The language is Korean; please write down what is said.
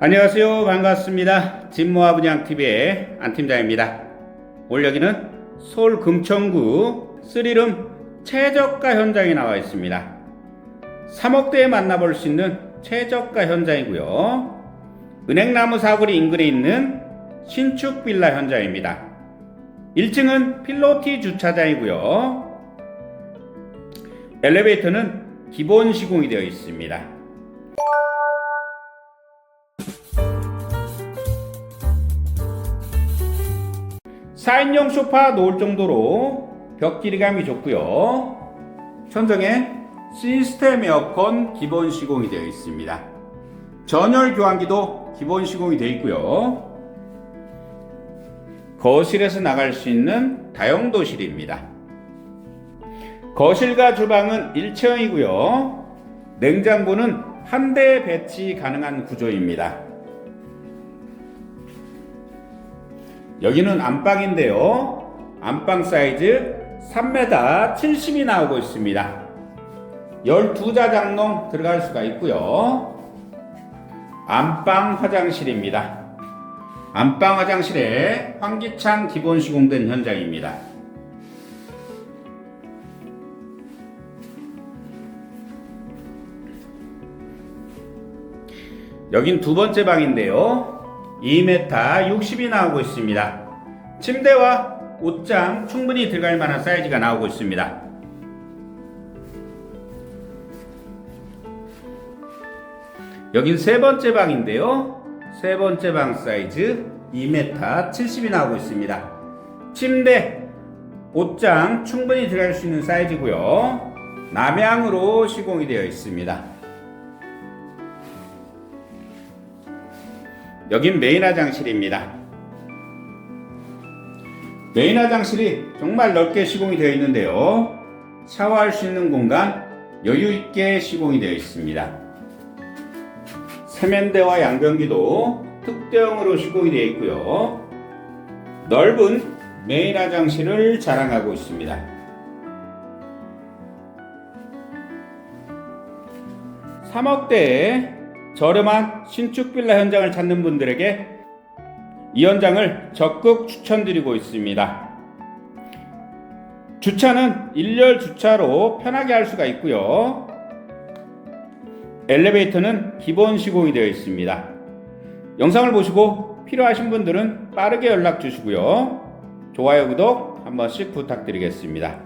안녕하세요. 반갑습니다. 진모아분양TV의 안팀장입니다. 오늘 여기는 서울 금천구 쓰리룸 최저가 현장에 나와 있습니다. 3억대에 만나볼 수 있는 최저가 현장이고요. 은행나무 사거리 인근에 있는 신축 빌라 현장입니다. 1층은 필로티 주차장이고요. 엘리베이터는 기본 시공이 되어 있습니다. 4인용 소파 놓을 정도로 벽 길이감이 좋고요. 천정에 시스템 에어컨 기본 시공이 되어 있습니다. 전열 교환기도 기본 시공이 되어 있고요. 거실에서 나갈 수 있는 다용도실입니다. 거실과 주방은 1층이고요. 냉장고는 한 대 배치 가능한 구조입니다. 여기는 안방인데요. 안방 사이즈 3m 70이 나오고 있습니다. 12자 장롱 들어갈 수가 있고요. 안방 화장실입니다. 안방 화장실에 환기창 기본 시공된 현장입니다. 여긴 두 번째 방인데요. 2m 60이 나오고 있습니다. 침대와 옷장 충분히 들어갈 만한 사이즈가 나오고 있습니다. 여긴 세 번째 방인데요. 세 번째 방 사이즈 2m 70이 나오고 있습니다. 침대, 옷장 충분히 들어갈 수 있는 사이즈고요. 남향으로 시공이 되어 있습니다. 여긴 메인 화장실입니다. 메인 화장실이 정말 넓게 시공이 되어 있는데요. 샤워할 수 있는 공간 여유 있게 시공이 되어 있습니다. 세면대와 양변기도 특대형으로 시공이 되어 있고요. 넓은 메인 화장실을 자랑하고 있습니다. 3억대에 저렴한 신축 빌라 현장을 찾는 분들에게 이 현장을 적극 추천드리고 있습니다. 주차는 일렬 주차로 편하게 할 수가 있고요. 엘리베이터는 기본 시공이 되어 있습니다. 영상을 보시고 필요하신 분들은 빠르게 연락 주시고요. 좋아요, 구독 한 번씩 부탁드리겠습니다.